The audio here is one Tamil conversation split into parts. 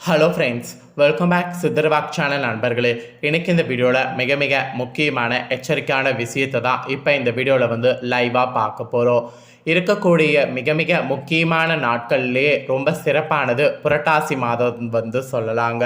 Hello friends welcome back Siddharvak channel நண்பர்களே. இன்றைக்கி இந்த வீடியோவில் மிக மிக முக்கியமான எச்சரிக்கையான விஷயத்தை தான் இப்போ இந்த வீடியோவில் வந்து லைவாக பார்க்க போகிறோம் இருக்கக்கூடிய மிக மிக முக்கியமான நாட்கள்லேயே ரொம்ப சிறப்பானது புரட்டாசி மாதம் வந்து சொல்லலாங்க.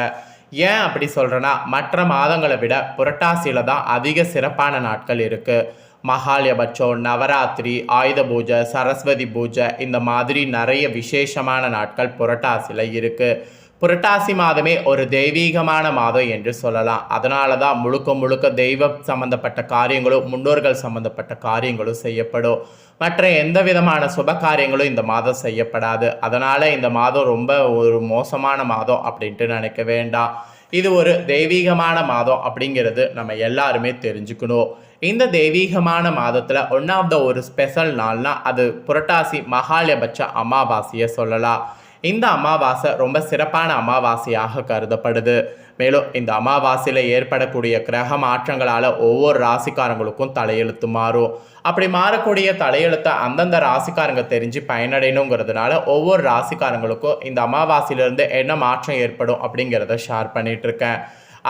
ஏன் அப்படி சொல்கிறேன்னா மற்ற மாதங்களை விட புரட்டாசியில் தான் அதிக சிறப்பான நாட்கள் இருக்குது மகாலயபட்சம் நவராத்திரி ஆயுத பூஜை சரஸ்வதி பூஜை இந்த மாதிரி நிறைய விசேஷமான நாட்கள் புரட்டாசியில் இருக்குது புரட்டாசி மாதமே ஒரு தெய்வீகமான மாதம் என்று சொல்லலாம். அதனால தான் முழுக்க முழுக்க தெய்வ சம்பந்தப்பட்ட காரியங்களும் முன்னோர்கள் சம்பந்தப்பட்ட காரியங்களும் செய்யப்படும். மற்ற எந்த விதமான சுப காரியங்களும் இந்த மாதம் செய்யப்படாது. அதனால் இந்த மாதம் ரொம்ப ஒரு மோசமான மாதம் அப்படின்ட்டு நினைக்க வேண்டாம். இது ஒரு தெய்வீகமான மாதம் அப்படிங்கிறது நம்ம எல்லாருமே தெரிஞ்சுக்கணும். இந்த தெய்வீகமான மாதத்தில் ஒன் ஆஃப் த ஒரு ஸ்பெஷல் நாள்னால் அது புரட்டாசி மகாலயபட்ச அமாவாசையை சொல்லலாம். இந்த அமாவாசை ரொம்ப சிறப்பான அமாவாசையாக கருதப்படுது. மேலும் இந்த அமாவாசையில் ஏற்படக்கூடிய கிரக மாற்றங்களால் ஒவ்வொரு ராசிக்காரங்களுக்கும் தலையெழுத்து மாறும். அப்படி மாறக்கூடிய தலையெழுத்தை அந்தந்த ராசிக்காரங்க தெரிஞ்சு பயனடையணுங்கிறதுனால ஒவ்வொரு ராசிக்காரங்களுக்கும் இந்த அமாவாசையிலேருந்து என்ன மாற்றம் ஏற்படும் அப்படிங்கிறத ஷேர் பண்ணிகிட்ருக்கேன்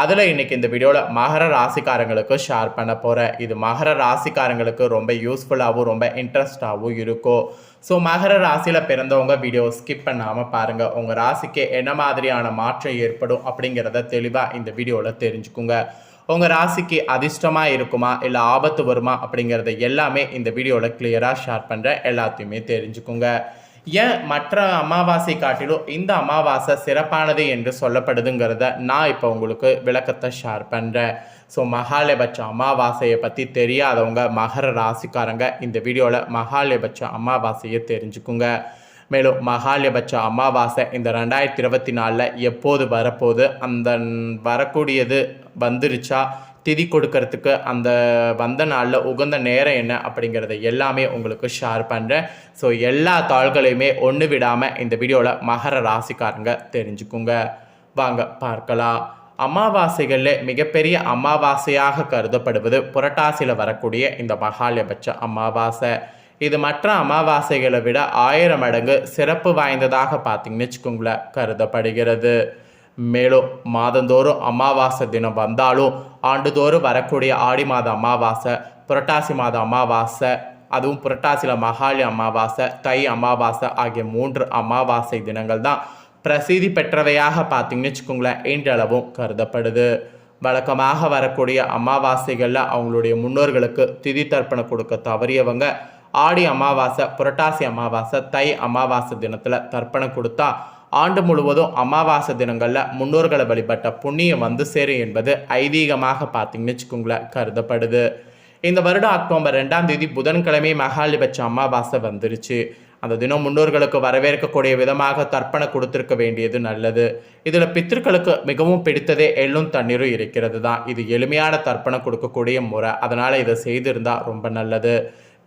அதில் இன்றைக்கி இந்த வீடியோவில் மகர ராசிக்காரங்களுக்கு ஷேர் பண்ண போகிறேன் இது மகர ராசிக்காரங்களுக்கு ரொம்ப யூஸ்ஃபுல்லாகவும் ரொம்ப இன்ட்ரெஸ்டாகவும் இருக்கும். ஸோ மகர ராசியில் பிறந்தவங்க வீடியோ ஸ்கிப் பண்ணாமல் பாருங்கள் உங்கள் ராசிக்கு என்ன மாதிரியான மாற்றம் ஏற்படும் அப்படிங்கிறத தெளிவாக இந்த வீடியோவில் தெரிஞ்சுக்குங்க. உங்கள் ராசிக்கு அதிர்ஷ்டமாக இருக்குமா இல்லை ஆபத்து வருமா அப்படிங்கிறத எல்லாமே இந்த வீடியோவில் கிளியராக ஷேர் பண்ணுறேன் எல்லாத்தையுமே தெரிஞ்சுக்குங்க. ஏன் மற்ற அமாவாசை காட்டிலும் இந்த அமாவாசை சிறப்பானது என்று சொல்லப்படுதுங்கிறத நான் இப்போ உங்களுக்கு விளக்கத்தை ஷேர் பண்ணுறேன் ஸோ மகாலயபட்ச அமாவாசையை பற்றி தெரியாதவங்க மகர ராசிக்காரங்க இந்த வீடியோவில் மகாலயபட்ச அமாவாசையை தெரிஞ்சுக்குங்க. மேலும் மகாலயபட்ச அமாவாசை இந்த ரெண்டாயிரத்தி இருபத்தி நாலில் எப்போது வரப்போகுது? அந்த வரக்கூடியது வந்துருச்சா? திதி கொடுக்கறதுக்கு அந்த வந்த நாளில் உகந்த நேரம் என்ன அப்படிங்கிறத எல்லாமே உங்களுக்கு ஷேர் பண்ணுறேன் ஸோ எல்லா தாள்களையுமே ஒன்று விடாமல் இந்த வீடியோவில் மகர ராசிக்காரங்க தெரிஞ்சுக்குங்க. வாங்க பார்க்கலாம். அமாவாசைகளில் மிகப்பெரிய அமாவாசையாக கருதப்படுவது புரட்டாசியில் வரக்கூடிய இந்த மகாலயபட்ச அமாவாசை. இது மற்ற அமாவாசைகளை விட ஆயிரம் மடங்கு சிறப்பு வாய்ந்ததாக பார்த்தீங்கன்னு வச்சுக்கோங்களேன் கருதப்படுகிறது. மேலும் மாதந்தோறும் அமாவாசை தினம் வந்தாலும் ஆண்டுதோறும் வரக்கூடிய ஆடி மாத அமாவாசை புரட்டாசி மாத அமாவாசை அதுவும் புரட்டாசியில் மகாலி அமாவாசை தை அமாவாசை ஆகிய மூன்று அமாவாசை தினங்கள் தான் பிரசித்தி பெற்றவையாக பார்த்தீங்கன்னு வச்சுக்கோங்களேன் இன்றளவும் கருதப்படுது. வழக்கமாக வரக்கூடிய அமாவாசைகளில் அவங்களுடைய முன்னோர்களுக்கு திதி தர்ப்பணம் கொடுக்க தவறியவங்க ஆடி அமாவாசை புரட்டாசி அமாவாசை தை அமாவாசை தினத்தில் தர்ப்பணம் கொடுத்தா ஆண்டு முழுவதும் அமாவாசை தினங்களில் முன்னோர்களை வழிபட்ட புண்ணியம் வந்து சேரும் என்பது ஐதீகமாக பார்த்தீங்கன்னு வச்சுக்கோங்களேன் கருதப்படுது. இந்த வருடம் அக்டோபர் ரெண்டாம் தேதி புதன்கிழமை மகாலிபட்ச அமாவாசை வந்துருச்சு. அந்த தினம் முன்னோர்களுக்கு வரவேற்கக்கூடிய விதமாக தர்ப்பணம் கொடுத்திருக்க வேண்டியது நல்லது. இதில் பித்திருக்களுக்கு மிகவும் பிடித்ததே எள்ளும் தண்ணீரும் இருக்கிறது தான் இது எளிமையான தர்ப்பணம் கொடுக்கக்கூடிய முறை. அதனால் இதை செய்திருந்தால் ரொம்ப நல்லது.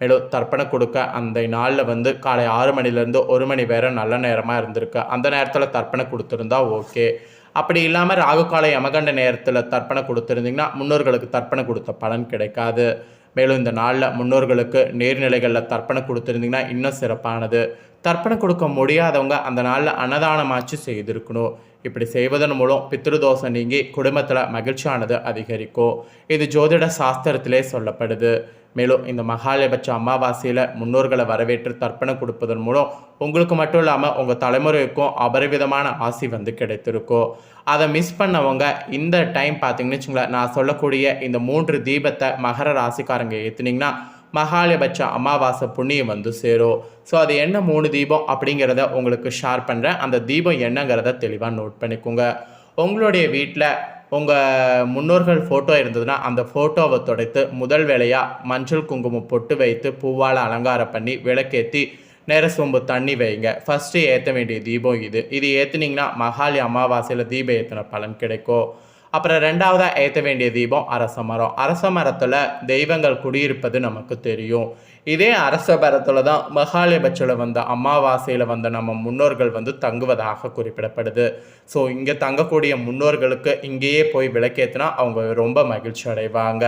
மேலும் தர்ப்பணம் கொடுக்க அந்த நாளில் வந்து காலை ஆறு மணிலேருந்து ஒரு மணி வேற நல்ல நேரமாக இருந்திருக்கு. அந்த நேரத்தில் தர்ப்பணம் கொடுத்துருந்தா ஓகே. அப்படி இல்லாமல் ராகுகாலை யமகண்ட நேரத்தில் தர்ப்பணம் கொடுத்துருந்தீங்கன்னா முன்னோர்களுக்கு தர்ப்பணம் கொடுத்த பலன் கிடைக்காது. மேலும் இந்த நாளில் முன்னோர்களுக்கு நேர்நிலைகளில் தர்ப்பணம் கொடுத்துருந்தீங்கன்னா இன்னும் சிறப்பானது. தர்ப்பணம் கொடுக்க முடியாதவங்க அந்த நாளில் அன்னதானமாச்சு செய்திருக்கணும். இப்படி செய்வதன் மூலம் பித்ருதோஷம் நீங்கி குடும்பத்தில் மகிழ்ச்சியானது அதிகரிக்கும். இது ஜோதிட சாஸ்திரத்திலே சொல்லப்படுது. மேலும் இந்த மகாலயபட்ச அமாவாசையில் முன்னோர்களை வரவேற்று தர்ப்பணம் கொடுப்பதன் மூலம் உங்களுக்கு மட்டும் இல்லாமல் உங்கள் தலைமுறைக்கும் அபரிவிதமான ஆசி வந்து கிடைத்திருக்கும். அதை மிஸ் பண்ணவங்க இந்த டைம் பார்த்தீங்கன்னு வச்சுங்களேன் நான் சொல்லக்கூடிய இந்த மூன்று தீபத்தை மகர ராசிக்காரங்க ஏற்றுனீங்கன்னா மகாலபட்ச அமாவாசை புண்ணியம் வந்து சேரும் ஸோ அது என்ன மூணு தீபம் அப்படிங்கிறத உங்களுக்கு ஷேர் பண்ணுறேன் அந்த தீபம் என்னங்கிறத தெளிவாக நோட் பண்ணிக்கோங்க. உங்களுடைய வீட்டில் உங்கள் முன்னோர்கள் ஃபோட்டோ இருந்ததுன்னா அந்த ஃபோட்டோவை துடைத்து முதல் வேலையாக மஞ்சள் குங்குமம் பொட்டு வைத்து பூவால் அலங்காரம் பண்ணி விளக்கேற்றி நேர சோம்பு தண்ணி வைங்க. ஃபஸ்ட்டு ஏற்ற வேண்டிய தீபம் இது. இது ஏற்றுனீங்கன்னா மகாலி அமாவாசையில் தீபம் ஏற்றின பலன் கிடைக்கும். அப்புறம் ரெண்டாவதாக ஏற்ற வேண்டிய தீபம் அரச மரம். அரச மரத்தில் தெய்வங்கள் குடியிருப்பது நமக்கு தெரியும். இதே அரச மரத்தில் தான் மகாலயபட்சில் வந்த அமாவாசையில் வந்த நம்ம முன்னோர்கள் வந்து தங்குவதாக குறிப்பிடப்படுது. ஸோ இங்கே தங்கக்கூடிய முன்னோர்களுக்கு இங்கேயே போய் விளக்கேற்றினா அவங்க ரொம்ப மகிழ்ச்சி அடைவாங்க.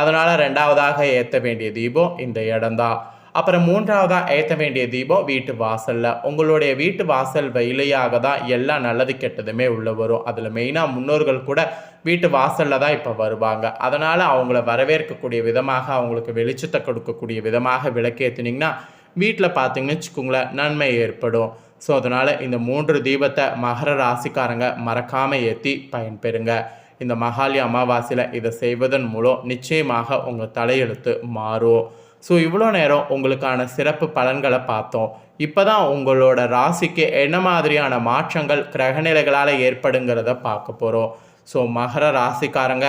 அதனால் ரெண்டாவதாக ஏற்ற வேண்டிய தீபம் இந்த இடம்தான். அப்புறம் மூன்றாவதாக ஏற்ற வேண்டிய தீபம் வீட்டு வாசலில். உங்களுடைய வீட்டு வாசல் வெயிலையாக தான் எல்லா நல்லது கெட்டதுமே உள்ளே வரும். அதில் மெயினாக முன்னோர்கள் கூட வீட்டு வாசலில் தான் இப்போ வருவாங்க. அதனால் அவங்கள வரவேற்கக்கூடிய விதமாக அவங்களுக்கு வெளிச்சத்தை கொடுக்கக்கூடிய விதமாக விளக்கேற்றினீங்கன்னா வீட்டில் பார்த்தீங்கன்னு வச்சுக்கோங்களேன் நன்மை ஏற்படும். ஸோ அதனால் இந்த மூன்று தீபத்தை மகர ராசிக்காரங்க மறக்காமல் ஏற்றி பயன்பெறுங்க. இந்த மகாலி அமாவாசையில் இதை செய்வதன் மூலம் நிச்சயமாக உங்கள் தலையெழுத்து மாறும். ஸோ இவ்வளோ நேரம் உங்களுக்கான சிறப்பு பலன்களை பார்த்தோம். இப்போ தான் உங்களோட ராசிக்கு என்ன மாதிரியான மாற்றங்கள் கிரகநிலைகளால் ஏற்படுங்கிறத பார்க்க போகிறோம் ஸோ மகர ராசிக்காரங்க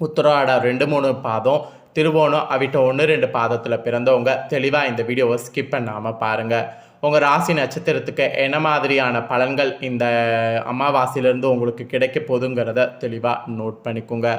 உத்தராடம் ரெண்டு மூணு பாதம் திருவோணம் அவிட்ட ஒன்று ரெண்டு பாதத்தில் பிறந்தவங்க தெளிவாக இந்த வீடியோவை ஸ்கிப் பண்ணாமல் பாருங்கள் உங்கள் ராசி நட்சத்திரத்துக்கு என்ன மாதிரியான பலன்கள் இந்த அமாவாசையிலேருந்து உங்களுக்கு கிடைக்க போதுங்கிறத தெளிவாக நோட் பண்ணிக்கோங்க.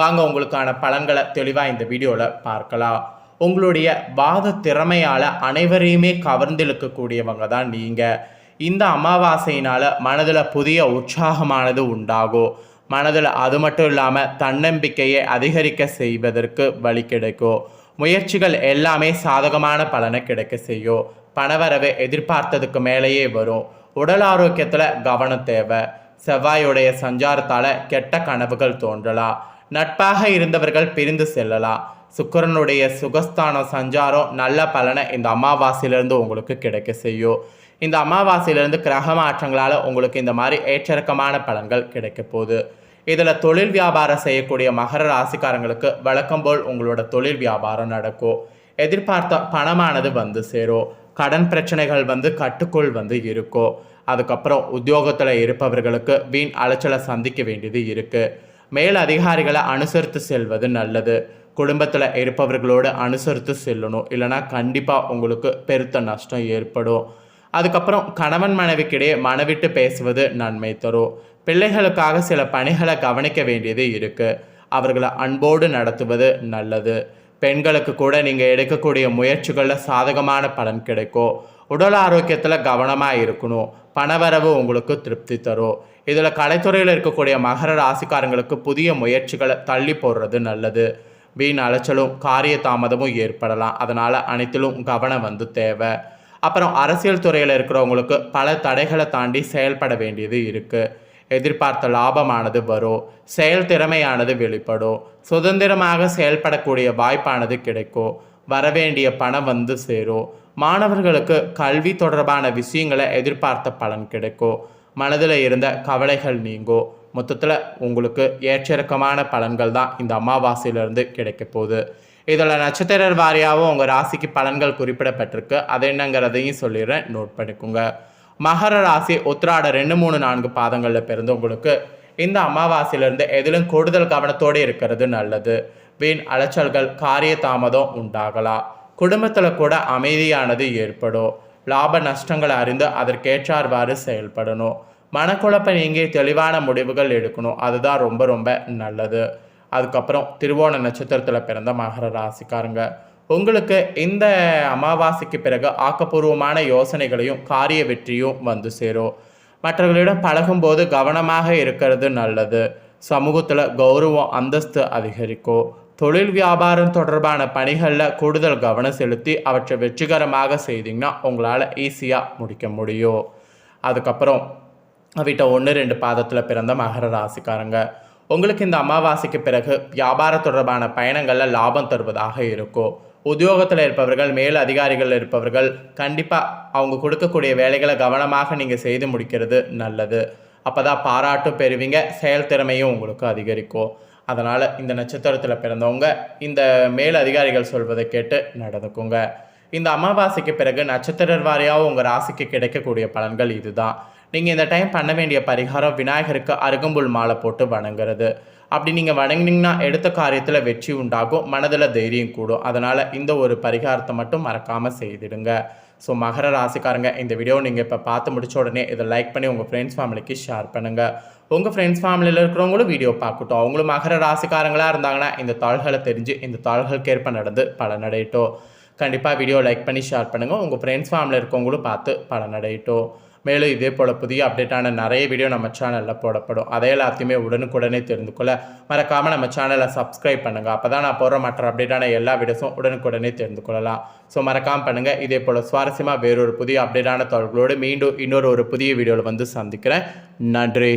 வாங்க உங்களுக்கான பலன்களை தெளிவாக இந்த வீடியோவில் பார்க்கலாம். உங்களுடைய வாத திறமையால் அனைவரையுமே கவர்ந்திழுக்கக்கூடியவங்க தான் நீங்கள் இந்த அமாவாசையினால் மனதில் புதிய உற்சாகமானது உண்டாகும். மனதில் அது மட்டும் இல்லாமல் தன்னம்பிக்கையை அதிகரிக்க செய்வதற்கு வழி கிடைக்கும். முயற்சிகள் எல்லாமே சாதகமான பலனை கிடைக்க செய்யும். பணவரவு எதிர்பார்த்ததுக்கு மேலேயே வரும். உடல் ஆரோக்கியத்தில் கவனம் தேவை. செவ்வாயுடைய சஞ்சாரத்தால் கெட்ட கனவுகள் தோன்றலாம். நட்பாக இருந்தவர்கள் பிரிந்து செல்லலாம். சுக்கரனுடைய சுகஸ்தான சஞ்சாரம் நல்ல பலனை இந்த அமாவாசையிலிருந்து உங்களுக்கு கிடைக்க செய்யும். இந்த அமாவாசையிலிருந்து கிரக மாற்றங்களால் உங்களுக்கு இந்த மாதிரி ஏற்றிறக்கமான பலன்கள் கிடைக்க போகுது. இதில் தொழில் வியாபாரம் செய்யக்கூடிய மகர ராசிக்காரங்களுக்கு வழக்கம் போல் உங்களோட தொழில் வியாபாரம் நடக்கும். எதிர்பார்த்த பணமானது வந்து சேரும். கடன் பிரச்சனைகள் வந்து கட்டுக்குள் வந்து இருக்கும். அதுக்கப்புறம் உத்தியோகத்தில் இருப்பவர்களுக்கு வீண் அலைச்சலை சந்திக்க வேண்டியது இருக்குது மேல் அதிகாரிகளை அனுசரித்து செல்வது நல்லது. குடும்பத்தில் இருப்பவர்களோடு அனுசரித்து செல்லணும். இல்லைனா கண்டிப்பாக உங்களுக்கு பெருத்த நஷ்டம் ஏற்படும். அதுக்கப்புறம் கணவன் மனைவிக்கிடையே மனவிட்டு பேசுவது நன்மை தரும். பிள்ளைகளுக்காக சில பணிகளை கவனிக்க வேண்டியது இருக்குது அவர்களை அன்போடு நடத்துவது நல்லது. பெண்களுக்கு கூட நீங்கள் எடுக்கக்கூடிய முயற்சிகளில் சாதகமான பலன் கிடைக்கும். உடல் ஆரோக்கியத்தில் கவனமாக இருக்கணும். பணவரவு உங்களுக்கு திருப்தி தரும். இதில் கலைத்துறையில் இருக்கக்கூடிய மகர ராசிக்காரங்களுக்கு புதிய முயற்சிகளை தள்ளி போடுறது நல்லது. வீண் அலைச்சலும் காரிய தாமதமும் ஏற்படலாம். அதனால் அனைத்திலும் கவனம் வந்து தேவை. அப்புறம் அரசியல் துறையில் இருக்கிறவங்களுக்கு பல தடைகளை தாண்டி செயல்பட வேண்டியது இருக்குது எதிர்பார்த்த லாபமானது வரும். செயல் திறமையானது வெளிப்படும். சுதந்திரமாக செயல்படக்கூடிய வாய்ப்பானது கிடைக்கும். வரவேண்டிய பணம் வந்து சேரும். மாணவர்களுக்கு கல்வி தொடர்பான விஷயங்களை எதிர்பார்த்த பலன் கிடைக்கும். மனதில் இருந்த கவலைகள் நீங்கும். மொத்தத்தில் உங்களுக்கு ஏற்றிறக்கமான பலன்கள் தான் இந்த அமாவாசையிலேருந்து கிடைக்க போகுது. இதில் நட்சத்திர வாரியாகவும் உங்கள் ராசிக்கு பலன்கள் குறிப்பிடப்பட்டிருக்கு. அது என்னங்கிறதையும் சொல்லிடுறேன். நோட் பண்ணிக்கோங்க. மகர ராசி உத்திராட ரெண்டு மூணு நான்கு பாதங்களில் பிறந்து உங்களுக்கு இந்த அமாவாசையிலிருந்து எதிலும் கூடுதல் கவனத்தோடு இருக்கிறது நல்லது. வீண் அலைச்சல்கள் காரிய தாமதம் உண்டாகலாம். குடும்பத்தில் கூட அமைதியானது ஏற்படும். லாப நஷ்டங்களை அறிந்து அதற்கேற்றார்வாறு செயல்படணும். மனக்குழப்பம் நீங்கி தெளிவான முடிவுகள் எடுக்கணும். அதுதான் ரொம்ப ரொம்ப நல்லது. அதுக்கப்புறம் திருவோண நட்சத்திரத்தில் பிறந்த மகர ராசிக்காரங்க. உங்களுக்கு இந்த அமாவாசைக்கு பிறகு ஆக்கப்பூர்வமான யோசனைகளையும் காரிய வெற்றியும் வந்து சேரும். மற்றவர்களிடம் பழகும்போது கவனமாக இருக்கிறது நல்லது. சமூகத்தில் கௌரவம் அந்தஸ்து அதிகரிக்கும். தொழில் வியாபாரம் தொடர்பான பணிகளில் கூடுதல் கவனம் செலுத்தி அவற்றை வெற்றிகரமாக செய்தீங்கன்னா உங்களால் ஈஸியாக முடிக்க முடியும். அதுக்கப்புறம் அவிட்ட ஒன்று ரெண்டு பாதத்தில் பிறந்த மகர ராசிக்காரங்க. உங்களுக்கு இந்த அமாவாசைக்கு பிறகு வியாபார தொடர்பான பயணங்களில் லாபம் தருவதாக இருக்கும். உத்தியோகத்தில் இருப்பவர்கள் மேல் அதிகாரிகள் இருப்பவர்கள் கண்டிப்பாக அவங்க கொடுக்கக்கூடிய வேலைகளை கவனமாக நீங்கள் செய்து முடிக்கிறது நல்லது. அப்போ தான் பாராட்டும் பெறுவீங்க செயல்திறமையும் உங்களுக்கு அதிகரிக்கும். அதனால் இந்த நட்சத்திரத்தில் பிறந்தவங்க இந்த மேல் அதிகாரிகள் சொல்வதை கேட்டு நடந்துக்குங்க. இந்த அமாவாசைக்கு பிறகு நட்சத்திர வாரியாக உங்கள் ராசிக்கு கிடைக்கக்கூடிய பலன்கள் இதுதான். நீங்கள் இந்த டைம் பண்ண வேண்டிய பரிகாரம் விநாயகருக்கு அருகம்புல் மாலை போட்டு வணங்குறது. அப்படி நீங்கள் வணங்கினீங்கன்னா எடுத்த காரியத்தில் வெற்றி உண்டாகும் மனதில் தைரியம் கூடும். அதனால் இந்த ஒரு பரிகாரத்தை மட்டும் மறக்காமல் செய்திடுங்க. ஸோ மகர ராசிக்காரங்க இந்த வீடியோ நீங்கள் இப்போ பார்த்து முடிச்ச உடனே இதை லைக் பண்ணி உங்கள் ஃப்ரெண்ட்ஸ் ஃபேமிலிக்கு ஷேர் பண்ணுங்கள் உங்கள் ஃப்ரெண்ட்ஸ் ஃபேமிலியில் இருக்கிறவங்களும் வீடியோ பார்க்கட்டும். அவங்களும் மகர ராசிக்காரங்களாக இருந்தாங்கன்னா இந்த தாள்களை தெரிஞ்சு இந்த தாள்களுக்கு ஏற்ப நடந்து பலனடையட்டும். கண்டிப்பாக வீடியோ லைக் பண்ணி ஷேர் பண்ணுங்கள் உங்கள் ஃப்ரெண்ட்ஸ் ஃபேமிலியில் இருக்கவங்களும் பார்த்து பலனடையட்டும் மேலும் இதே போல் புதிய அப்டேட்டான நிறைய வீடியோ நம்ம சேனலில் போடப்படும். அதை எல்லாத்தையுமே உடனுக்குடனே தெரிந்து கொள்ள மறக்காமல் நம்ம சேனலை சப்ஸ்கிரைப் பண்ணுங்கள் அப்போ தான் நான் போகிற மற்ற அப்டேட்டான எல்லா வீடியோஸும் உடனுக்குடனே தெரிந்து கொள்ளலாம். ஸோ மறக்காமல் பண்ணுங்கள் இதே போல் சுவாரஸ்யமாக வேறொரு புதிய அப்டேட்டான தொடர்களோடு மீண்டும் இன்னொரு ஒரு புதிய வீடியோவில் வந்து சந்திக்கிறேன். நன்றி.